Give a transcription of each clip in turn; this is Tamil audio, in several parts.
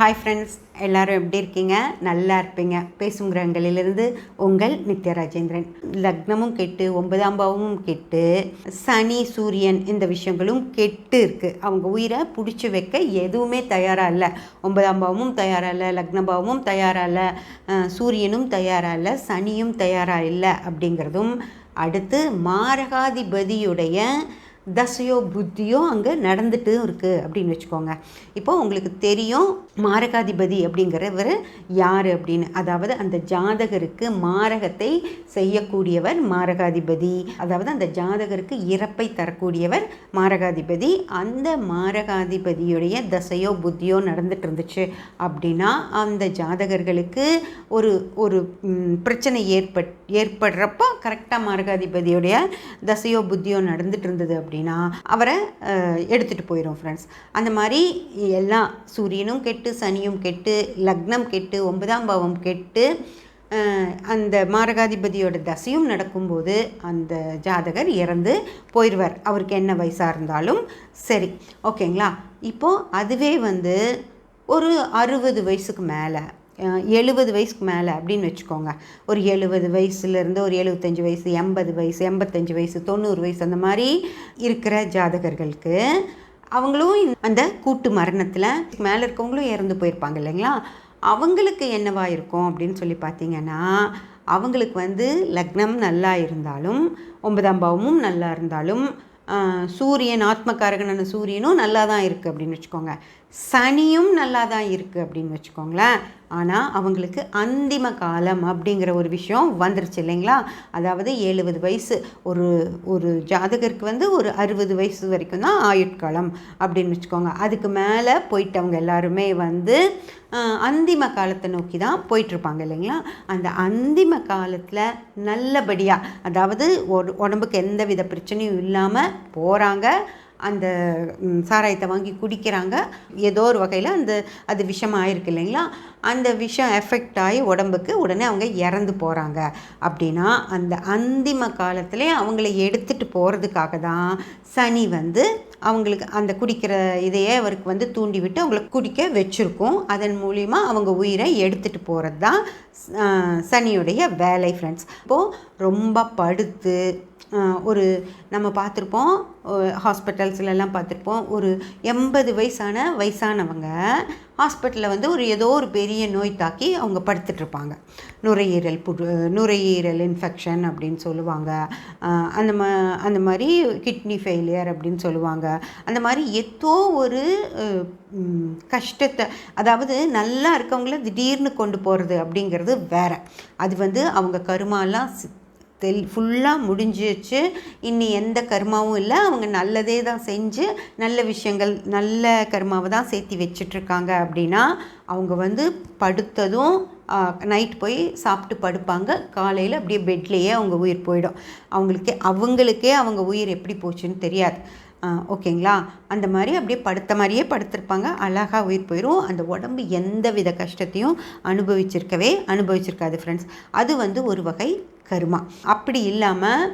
ஹாய் ஃப்ரெண்ட்ஸ் எல்லோரும் எப்படி இருக்கீங்க? நல்லா இருப்பீங்க. பேசும் கிரகங்களிலிருந்து உங்கள் நித்ய ராஜேந்திரன். லக்னமும் கெட்டு ஒன்பதாம் பாவமும் கெட்டு சனி சூரியன் இந்த விஷயங்களும் கெட்டு இருக்குது அவங்க உயிரை பிடிச்சி வைக்க எதுவுமே தயாராக இல்லை. ஒன்பதாம் பாவமும் தயாராக இல்லை லக்ன பாவமும் தயாராக இல்லை சூரியனும் தயாராக இல்லை சனியும் தயாராக இல்லை அப்படிங்கிறதும் அடுத்து மாரகாதிபதியுடைய தசையோ புத்தியோ அங்கே நடந்துட்டு இருக்குது அப்படின்னு வச்சுக்கோங்க. இப்போது உங்களுக்கு தெரியும் மாரகாதிபதி அப்படிங்கிறவர் யார் அப்படின்னு? அதாவது அந்த ஜாதகருக்கு மாரகத்தை செய்யக்கூடியவர் மாரகாதிபதி. அதாவது அந்த ஜாதகருக்கு இறப்பை தரக்கூடியவர் மாரகாதிபதி. அந்த மாரகாதிபதியுடைய தசையோ புத்தியோ நடந்துட்டு இருந்துச்சு அப்படின்னா அந்த ஜாதகர்களுக்கு ஒரு ஒரு பிரச்சனை ஏற்பட் ஏற்படுறப்போ கரெக்டாக மாரகாதிபதியுடைய தசையோ புத்தியோ நடந்துட்டு இருந்தது அப்படின்னு அவரை எடுத்துகிட்டு போயிடும் ஃப்ரெண்ட்ஸ் அந்த மாதிரி எல்லாம் சூரியனும் கெட்டு சனியும் கெட்டு லக்னம் கெட்டு ஒன்பதாம் பாவம் கெட்டு அந்த மாரகாதிபதியோட தசையும் நடக்கும்போது அந்த ஜாதகர் இறந்து போயிடுவார் அவருக்கு என்ன வயசாக இருந்தாலும் சரி. ஓகேங்களா? இப்போது அதுவே வந்து ஒரு அறுபது வயசுக்கு மேலே எழுபது வயசுக்கு மேலே அப்படின்னு வச்சுக்கோங்க. ஒரு எழுபது வயசுலேருந்து ஒரு எழுபத்தஞ்சு வயசு எண்பது வயசு எண்பத்தஞ்சு வயசு தொண்ணூறு வயசு அந்த மாதிரி இருக்கிற ஜாதகர்களுக்கு அவங்களும் அந்த கூட்டு மரணத்தில் மேலே இருக்கவங்களும் இறந்து போயிருப்பாங்க இல்லைங்களா? அவங்களுக்கு என்னவா இருக்கும் அப்படின்னு சொல்லி பார்த்தீங்கன்னா அவங்களுக்கு வந்து லக்னம் நல்லா இருந்தாலும் ஒன்பதாம் பாவமும் நல்லா இருந்தாலும் சூரியன் ஆத்மகாரகனான சூரியனும் நல்லா தான் இருக்குது அப்படின்னு வச்சுக்கோங்க. சனியும் நல்லா தான் இருக்குது அப்படின்னு வச்சுக்கோங்களேன். ஆனால் அவங்களுக்கு அந்திம காலம் அப்படிங்கிற ஒரு விஷயம் வந்துருச்சு இல்லைங்களா? அதாவது எழுபது வயசு ஒரு ஒரு ஜாதகருக்கு வந்து ஒரு அறுபது வயசு வரைக்கும் தான் ஆயுட்காலம் அப்படின்னு வச்சுக்கோங்க. அதுக்கு மேலே போயிட்டவங்க எல்லாருமே வந்து அந்திம காலத்தை நோக்கி தான் போயிட்டுருப்பாங்க இல்லைங்களா? அந்த அந்திம காலத்தில் நல்லபடியாக அதாவது ஒரு உடம்புக்கு எந்த வித பிரச்சனையும் இல்லாமல் போகிறாங்க அந்த சாராயத்தை வாங்கி குடிக்கிறாங்க. ஏதோ ஒரு வகையில் அந்த அது விஷம் ஆயிருக்கு இல்லைங்களா? அந்த விஷம் எஃபெக்ட் ஆகி உடம்புக்கு உடனே அவங்க இறந்து போகிறாங்க அப்படின்னா அந்த அந்திம காலத்திலே அவங்கள எடுத்துகிட்டு போகிறதுக்காக தான் சனி வந்து அவங்களுக்கு அந்த குடிக்கிற இதையே அவருக்கு வந்து தூண்டி விட்டு அவங்கள குடிக்க வச்சுருக்கோம். அதன் மூலிமா அவங்க உயிரை எடுத்துகிட்டு போகிறது தான் சனியுடைய வேலை ஃப்ரெண்ட்ஸ் இப்போது ரொம்ப படுத்து ஒரு நம்ம பார்த்துருப்போம் ஹாஸ்பிட்டல்ஸ்லலாம் பார்த்துருப்போம் ஒரு எண்பது வயசான வயசானவங்க ஹாஸ்பிட்டலில் வந்து ஒரு ஏதோ ஒரு பெரிய நோய் தாக்கி அவங்க படுத்துட்ருப்பாங்க நுரையீரல் புற்று நுரையீரல் இன்ஃபெக்ஷன் அப்படின்னு சொல்லுவாங்க. அந்த மா அந்த மாதிரி கிட்னி ஃபெயிலியர் அப்படின்னு சொல்லுவாங்க. அந்த மாதிரி ஏதோ ஒரு கஷ்டத்தை அதாவது நல்லா இருக்கவங்கள திடீர்னு கொண்டு போகிறது அப்படிங்கிறது வேற. அது வந்து அவங்க கருமாலாம் தெல் ஃபுல்லாக முடிஞ்சிச்சு இனி எந்த கர்மாவும் இல்லை. அவங்க நல்லதே தான் செஞ்சு நல்ல விஷயங்கள் நல்ல கர்மாவை தான் சேர்த்தி வச்சிட்ருக்காங்க அப்படின்னா அவங்க வந்து படுத்ததும் நைட் போய் சாப்பிட்டு படுப்பாங்க. காலையில் அப்படியே பெட்லேயே அவங்க உயிர் போயிடும். அவங்களுக்கே அவங்களுக்கே அவங்க உயிர் எப்படி போச்சுன்னு தெரியாது. ஓகேங்களா? அந்த மாதிரி அப்படியே படுத்த மாதிரியே படுத்திருப்பாங்க. அழகாக உயிர் போயிடும் அந்த உடம்பு எந்த வித கஷ்டத்தையும் அனுபவிச்சிருக்கவே அனுபவிச்சிருக்காது ஃப்ரெண்ட்ஸ் அது வந்து ஒரு வகை கருமா. அப்படி இல்லாமல்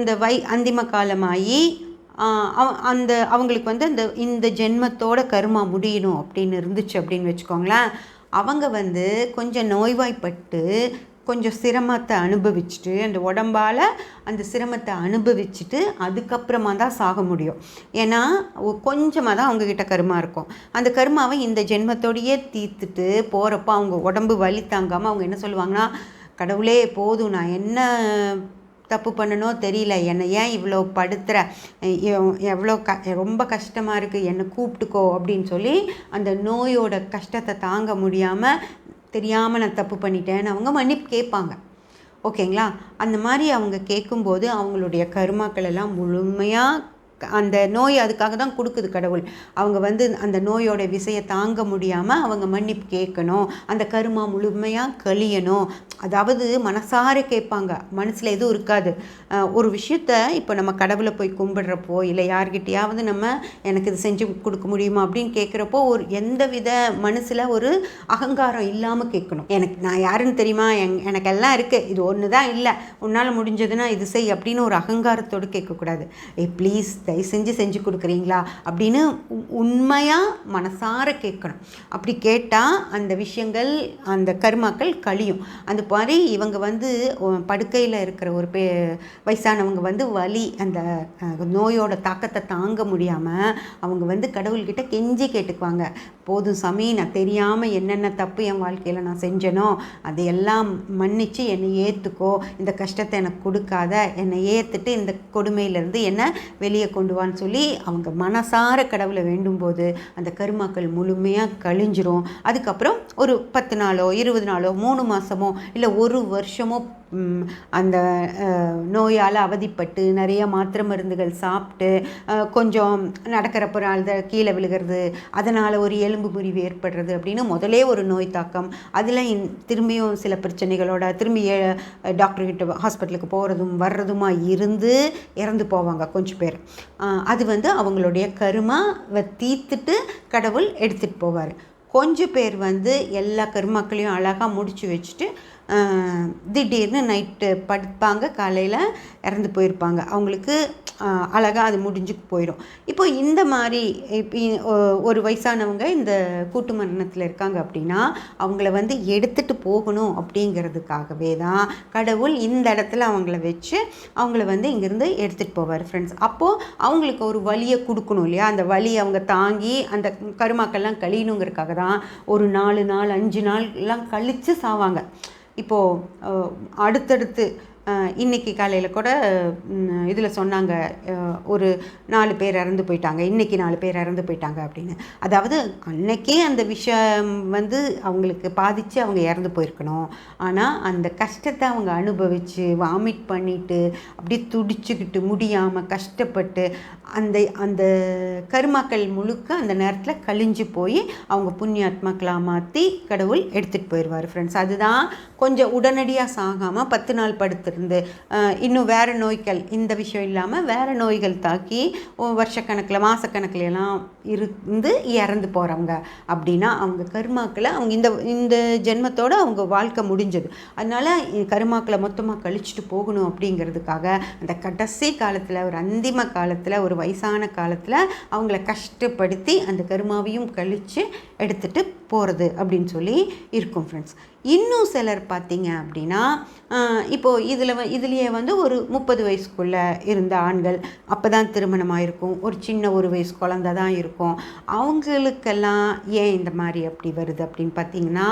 இந்த வை அந்திம காலமாகி அந்த அவங்களுக்கு வந்து அந்த இந்த ஜென்மத்தோட கருமா முடியணும் அப்படின்னு இருந்துச்சு அப்படின்னு வச்சுக்கோங்களேன். அவங்க வந்து கொஞ்சம் நோய்வாய்ப்பட்டு கொஞ்சம் சிரமத்தை அனுபவிச்சுட்டு அந்த உடம்பால் அந்த சிரமத்தை அனுபவிச்சுட்டு அதுக்கப்புறமா தான் சாக முடியும். ஏன்னா கொஞ்சமாக தான் அவங்கக்கிட்ட கருமா இருக்கும். அந்த கருமாவை இந்த ஜென்மத்தோடையே தீர்த்துட்டு போகிறப்போ அவங்க உடம்பு வலி தாங்காமல் அவங்க என்ன சொல்லுவாங்கன்னா கடவுளே போதும். நான் என்ன தப்பு பண்ணனோ தெரியல. என்னை ஏன் இவ்வளோ படுத்துகிற எவ்வளோ க ரொம்ப கஷ்டமாக இருக்குது என்னை கூப்பிட்டுக்கோ அப்படின்னு சொல்லி அந்த நோயோட கஷ்டத்தை தாங்க முடியாமல் தெரியாமல் நான் தப்பு பண்ணிட்டேன்னு அவங்க மன்னிப்பு கேட்பாங்க. ஓகேங்களா? அந்த மாதிரி அவங்க கேட்கும்போது அவங்களுடைய கருமாக்கள் எல்லாம் முழுமையாக அந்த நோய் அதுக்காக தான் கொடுக்குது கடவுள். அவங்க வந்து அந்த நோயோட விசையை தாங்க முடியாமல் அவங்க மன்னிப்பு கேட்கணும் அந்த கருமா முழுமையாக கழியணும். அதாவது மனசார கேட்பாங்க மனசில் எதுவும் இருக்காது. ஒரு விஷயத்த இப்போ நம்ம கடவுளை போய் கும்பிடுறப்போ இல்லை யார்கிட்டையாவது நம்ம எனக்கு இது செஞ்சு கொடுக்க முடியுமா அப்படின்னு கேட்குறப்போ ஒரு எந்த வித மனசில் ஒரு அகங்காரம் இல்லாமல் கேட்கணும். எனக்கு நான் யாருன்னு தெரியுமா? எங் எனக்கு எல்லாம் இருக்குது இது ஒன்று தான் இல்லை. உன்னால் முடிஞ்சதுன்னா இது செய் அப்படின்னு ஒரு அகங்காரத்தோடு கேட்கக்கூடாது. ஏ ப்ளீஸ் தயவு செஞ்சு செஞ்சு கொடுக்குறீங்களா அப்படின்னு உண்மையாக மனசார கேட்கணும். அப்படி கேட்டால் அந்த விஷயங்கள் அந்த கருமாக்கள் கழியும். அந்த மாதிரி இவங்க வந்து படுக்கையில் இருக்கிற ஒரு பே வயசானவங்க வந்து வலி அந்த நோயோட தாக்கத்தை தாங்க முடியாமல் அவங்க வந்து கடவுள்கிட்ட கெஞ்சி கேட்டுக்குவாங்க. போதும் சாமி நான் தெரியாமல் என்னென்ன தப்பு என் வாழ்க்கையில் நான் செஞ்சேனோ அதையெல்லாம் மன்னித்து என்னை ஏற்றுக்கோ இந்த கஷ்டத்தை எனக்கு கொடுக்காத. என்னை ஏற்றுட்டு இந்த கொடுமையிலேருந்து என்னை வெளியே கொண்டு வான்னு சொல்லி அவங்க மனசார கடவுளை வேண்டும்போது அந்த கருமாக்கள் முழுமையாக கழிஞ்சிரும். அதுக்கப்புறம் ஒரு பத்து நாளோ இருபது நாளோ மூணு மாதமோ இல்லை ஒரு வருஷமோ அந்த நோயால் அவதிப்பட்டு நிறைய மாத்திரை மருந்துகள் சாப்பிட்டு கொஞ்சம் நடக்கிறப்ப கீழே விழுகிறது அதனால் ஒரு எலும்பு முறிவு ஏற்படுறது அப்படின்னு முதலே ஒரு நோய் தாக்கம். அதில் திரும்பியும் சில பிரச்சனைகளோட திரும்பி டாக்டர்கிட்ட டாக்டர் ஹாஸ்பிட்டலுக்கு போகிறதும் வர்றதுமா இருந்து இறந்து போவாங்க கொஞ்சம் பேர். அது வந்து அவங்களுடைய கருமாவை தீர்த்துட்டு கடவுள் எடுத்துகிட்டு போவார். கொஞ்சம் பேர் வந்து எல்லா கருமாக்களையும் அழகாக முடித்து வச்சுட்டு திடீர்னு நைட்டு படுப்பாங்க காலையில் இறந்து போயிருப்பாங்க. அவங்களுக்கு அழகாக அது முடிஞ்சு போயிடும். இப்போ இந்த மாதிரி இப்போ ஒரு வயசானவங்க இந்த கூட்டு மரணத்தில் இருக்காங்க அப்படின்னா அவங்கள வந்து எடுத்துட்டு போகணும் அப்படிங்கிறதுக்காகவே தான் கடவுள் இந்த இடத்துல அவங்கள வச்சு அவங்கள வந்து இங்கேருந்து எடுத்துகிட்டு போவார் ஃப்ரெண்ட்ஸ் அப்போது அவங்களுக்கு ஒரு வழியை கொடுக்கணும் இல்லையா? அந்த வழி அவங்க தாங்கி அந்த கருமாக்கள்லாம் கழியணுங்கிறதுக்காக தான் ஒரு நாலு நாள் அஞ்சு நாள்லாம் கழித்து சாவாங்க. இப்போது அடுத்தடுத்து இன்றைக்கி இன்னைக்கு காலையில் கூட இதில் சொன்னாங்க ஒரு நாலு பேர் இறந்து போயிட்டாங்க இன்றைக்கி நாலு பேர் இறந்து போயிட்டாங்க அப்படின்னு. அதாவது அன்னைக்கே அந்த விஷயம் வந்து அவங்களுக்கு பாதித்து அவங்க இறந்து போயிருக்கணும். ஆனால் அந்த கஷ்டத்தை அவங்க அனுபவித்து வாமிட் பண்ணிவிட்டு அப்படியே துடிச்சுக்கிட்டு முடியாமல் கஷ்டப்பட்டு அந்த அந்த கருமாக்கள் முழுக்க அந்த நேரத்தில் கழிஞ்சு போய் அவங்க புண்ணியாத்மாக்களாக மாற்றி கடவுள் எடுத்துகிட்டு போயிடுவார் ஃப்ரெண்ட்ஸ் அதுதான் கொஞ்சம் உடனடியாக சாகாமல் பத்து நாள் படுத்து இருந்து இன்னும் வேறு நோய்கள் இந்த விஷயம் இல்லாமல் வேறு நோய்கள் தாக்கி வருஷக்கணக்கில் மாதக்கணக்கில் எல்லாம் இருந்து இறந்து போகிறவங்க அப்படின்னா அவங்க கருமாக்களை அவங்க இந்த இந்த ஜென்மத்தோடு அவங்க வாழ்க்கை முடிஞ்சது. அதனால கருமாக்களை மொத்தமாக கழிச்சிட்டு போகணும் அப்படிங்கிறதுக்காக அந்த கடைசி காலத்தில் ஒரு அந்திம காலத்தில் ஒரு வயசான காலத்தில் அவங்கள கஷ்டப்படுத்தி அந்த கருமாவையும் கழித்து எடுத்துகிட்டு போகிறது அப்படின்னு சொல்லி இருக்கும் ஃப்ரெண்ட்ஸ் இன்னும் சிலர் பார்த்தீங்க அப்படின்னா இப்போது இப்போ இதில் வ இதுலேயே வந்து ஒரு முப்பது வயசுக்குள்ளே இருந்த ஆண்கள் அப்போ தான் திருமணமாக இருக்கும் ஒரு சின்ன ஒரு வயசு குழந்த தான் இருக்கும். அவங்களுக்கெல்லாம் ஏன் இந்த மாதிரி அப்படி வருது அப்படின்னு பார்த்தீங்கன்னா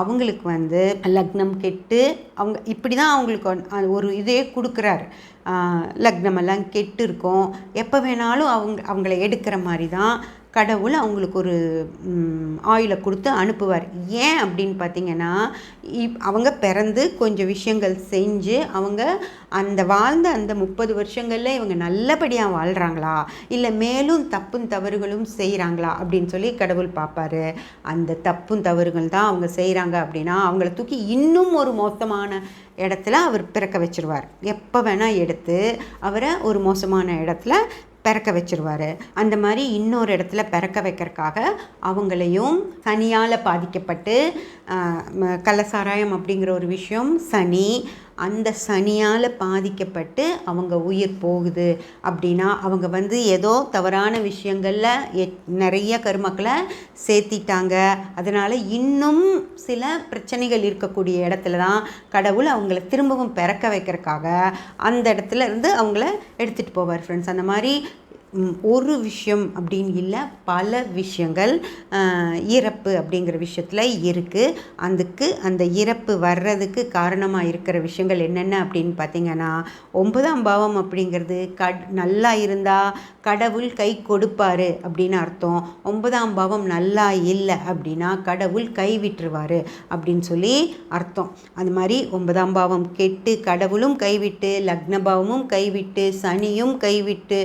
அவங்களுக்கு வந்து லக்னம் கெட்டு அவங்க இப்படி தான் அவங்களுக்கு ஒரு இதே கொடுக்குறாரு. லக்னமெல்லாம் கெட்டு இருக்கும் எப்போ வேணாலும் அவங்க அவங்கள எடுக்கிற மாதிரி தான் கடவுள் அவங்களுக்கு ஒரு ஆயிலை கொடுத்து அனுப்புவார். ஏன் அப்படின்னு பார்த்தீங்கன்னா இப் அவங்க பிறந்து கொஞ்சம் விஷயங்கள் செஞ்சு அவங்க அந்த வாழ்ந்த அந்த முப்பது வருஷங்களில் இவங்க நல்லபடியாக வாழ்கிறாங்களா இல்லை மேலும் தப்பும் தவறுகளும் செய்கிறாங்களா அப்படின்னு சொல்லி கடவுள் பார்ப்பாரு அந்த தப்பும் தவறுகள் தான் அவங்க செய்கிறாங்க அப்படின்னா அவங்கள தூக்கி இன்னும் ஒரு மோசமான இடத்துல அவர் பிறக்க வச்சிருவார். எப்போ வேணால் எடுத்து அவரை ஒரு மோசமான இடத்துல பிறக்க வச்சிருவார். அந்த மாதிரி இன்னொரு இடத்துல பிறக்க வைக்கிறதுக்காக அவங்களையும் சனியால் பாதிக்கப்பட்டு கள்ளசாராயம் அப்படிங்கிற ஒரு விஷயம் சனி அந்த சனியால் பாதிக்கப்பட்டு அவங்க உயிர் போகுது அப்படின்னா அவங்க வந்து ஏதோ தவறான விஷயங்களில் எ- நிறைய கருமக்களை சேர்த்திட்டாங்க. அதனால் இன்னும் சில பிரச்சனைகள் இருக்கக்கூடிய இடத்துல தான் கடவுள் அவங்கள திரும்பவும் பிறக்க வைக்கிறதுக்காக அந்த இடத்துல இருந்து அவங்கள எடுத்துகிட்டு போவார் ஃப்ரெண்ட்ஸ் அந்த மாதிரி ஒரு விஷயம் அப்படின்னு இல்லை பல விஷயங்கள் இறப்பு அப்படிங்கிற விஷயத்தில் இருக்குது அதுக்கு அந்த இறப்பு வர்றதுக்கு காரணமாக இருக்கிற விஷயங்கள் என்னென்ன அப்படின்னு பார்த்தீங்கன்னா ஒன்பதாம் பாவம் அப்படிங்கிறது கட் நல்லா இருந்தால் கடவுள் கை கொடுப்பார் அப்படின்னு அர்த்தம். ஒன்பதாம் பாவம் நல்லா இல்லை அப்படின்னா கடவுள் கை விட்டுருவார் அப்படின்னு சொல்லி அர்த்தம். அது மாதிரி ஒன்பதாம் பாவம் கெட்டு கடவுளும் கைவிட்டு லக்ன பாவமும் கைவிட்டு சனியும் கைவிட்டு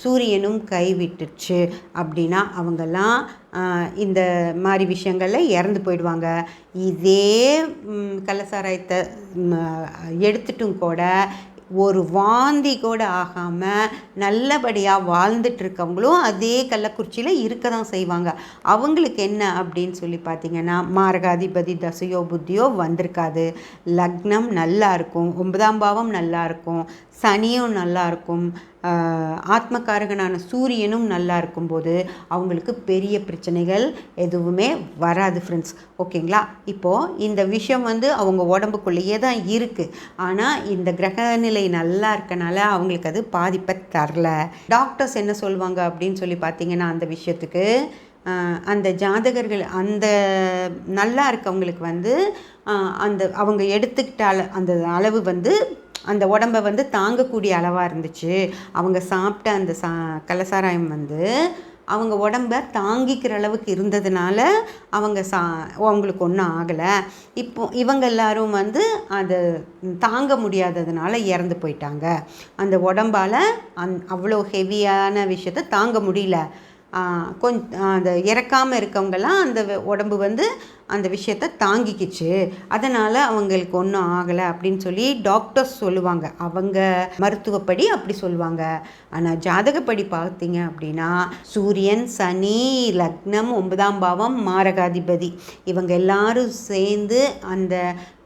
சூரியனும் கைவிட்டுச்சு அப்படின்னா அவங்கெல்லாம் இந்த மாதிரி விஷயங்களில் இறந்து போயிடுவாங்க. இதே ம், எடுத்துட்டும் கூட ஒரு வாந்தி கூட ஆகாமல் நல்லபடியாக வாழ்ந்துட்டு இருக்கவங்களும் அதே கள்ளக்குறிச்சியில் இருக்க தான் செய்வாங்க. அவங்களுக்கு என்ன அப்படின்னு சொல்லி பார்த்தீங்கன்னா மாரகாதிபதி தசையோ புத்தியோ வந்திருக்காது. லக்னம் நல்லா இருக்கும் ஒன்பதாம் பாவம் நல்லா இருக்கும். சனியும் நல்லா இருக்கும் ஆத்மக்காரகனான சூரியனும் நல்லா இருக்கும்போது அவங்களுக்கு பெரிய பிரச்சனைகள் எதுவுமே வராது ஃப்ரெண்ட்ஸ் ஓகேங்களா? இப்போது இந்த விஷயம் வந்து அவங்க உடம்புக்குள்ளேயே தான் இருக்குது ஆனால் இந்த கிரகநிலை நல்லா இருக்கனால அவங்களுக்கு அது பாதிப்பை தரல. டாக்டர்ஸ் என்ன சொல்லுவாங்க அப்படின்னு சொல்லி பார்த்தீங்கன்னா அந்த விஷயத்துக்கு அந்த ஜாதகர்கள் அந்த நல்லா இருக்கவங்களுக்கு வந்து அந்த அவங்க எடுத்துக்கிட்ட அள அந்த அளவு வந்து அந்த உடம்பை வந்து தாங்கக்கூடிய அளவாக இருந்துச்சு. அவங்க சாப்பிட்ட அந்த சா கலசாராயம் வந்து அவங்க உடம்ப தாங்கிக்கிற அளவுக்கு இருந்ததுனால அவங்க சா அவங்களுக்கு ஒன்றும் ஆகலை. இப்போ இவங்க எல்லாரும் வந்து அதை தாங்க முடியாததுனால இறந்து போயிட்டாங்க. அந்த உடம்பால் அந் அவ்வளோ ஹெவியான விஷயத்த தாங்க முடியல. கொஞ்ச அந்த இறக்காமல் இருக்கவங்கெல்லாம் அந்த உடம்பு வந்து அந்த விஷயத்த தாங்கிக்கிச்சு. அதனால் அவங்களுக்கு ஒன்றும் ஆகலை அப்படின்னு சொல்லி டாக்டர்ஸ் சொல்லுவாங்க. அவங்க மருத்துவப்படி அப்படி சொல்லுவாங்க. ஆனால் ஜாதகப்படி பார்த்தீங்க அப்படின்னா சூரியன் சனி லக்னம் ஒன்பதாம் பாவம் மாரகாதிபதி. இவங்க எல்லாரும் சேர்ந்து அந்த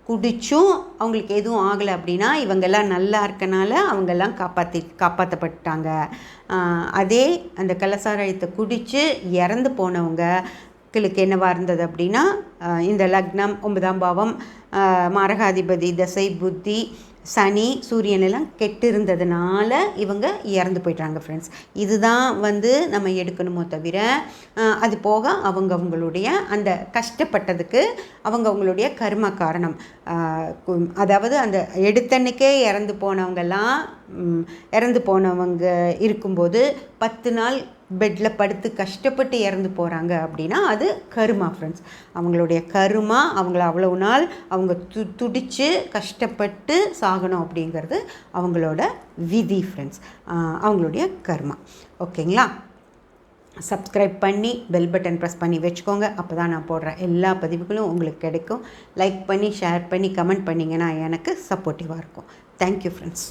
குடித்தும் அவங்களுக்கு எதுவும் ஆகலை அப்படின்னா இவங்கெல்லாம் நல்லா இருக்கனால அவங்கெல்லாம் காப்பாற்றி காப்பாற்றப்பட்டாங்க அதே அந்த கலசாராயத்தை குடித்து இறந்து போனவங்க களுக்கு என்னவாக இருந்தது அப்படின்னா இந்த லக்னம் ஒன்பதாம் பாவம் மாரகாதிபதி தசை புத்தி சனி சூரியன் எல்லாம் கெட்டு இருந்ததுனால இவங்க இறந்து போயிட்டாங்க ஃப்ரெண்ட்ஸ் இதுதான் வந்து நம்ம எடுக்கணுமோ தவிர அது போக அவங்க அவங்களுடைய அந்த கஷ்டப்பட்டதுக்கு அவங்க அவங்களுடைய கர்ம காரணம். அதாவது அந்த எடுத்தன்னைக்கே இறந்து போனவங்கெல்லாம் இறந்து போனவங்க இருக்கும்போது பத்து நாள் பெட்டில் படுத்து கஷ்டப்பட்டு இறந்து போகிறாங்க அப்படின்னா அது கருமா ஃப்ரெண்ட்ஸ் அவங்களுடைய கருமா அவங்கள அவ்வளவு நாள் அவங்க து துடித்து கஷ்டப்பட்டு சாகணும் அப்படிங்கிறது அவங்களோட விதி ஃப்ரெண்ட்ஸ் அவங்களுடைய கர்மா. ஓகேங்களா? சப்ஸ்கிரைப் பண்ணி பெல் பட்டன் ப்ரெஸ் பண்ணி வச்சுக்கோங்க. அப்போ தான் நான் போடுற எல்லா பதிவுகளும் உங்களுக்கு கிடைக்கும். லைக் பண்ணி ஷேர் பண்ணி கமெண்ட் பண்ணிங்கன்னா எனக்கு சப்போர்ட்டிவாக இருக்கும். Thank you friends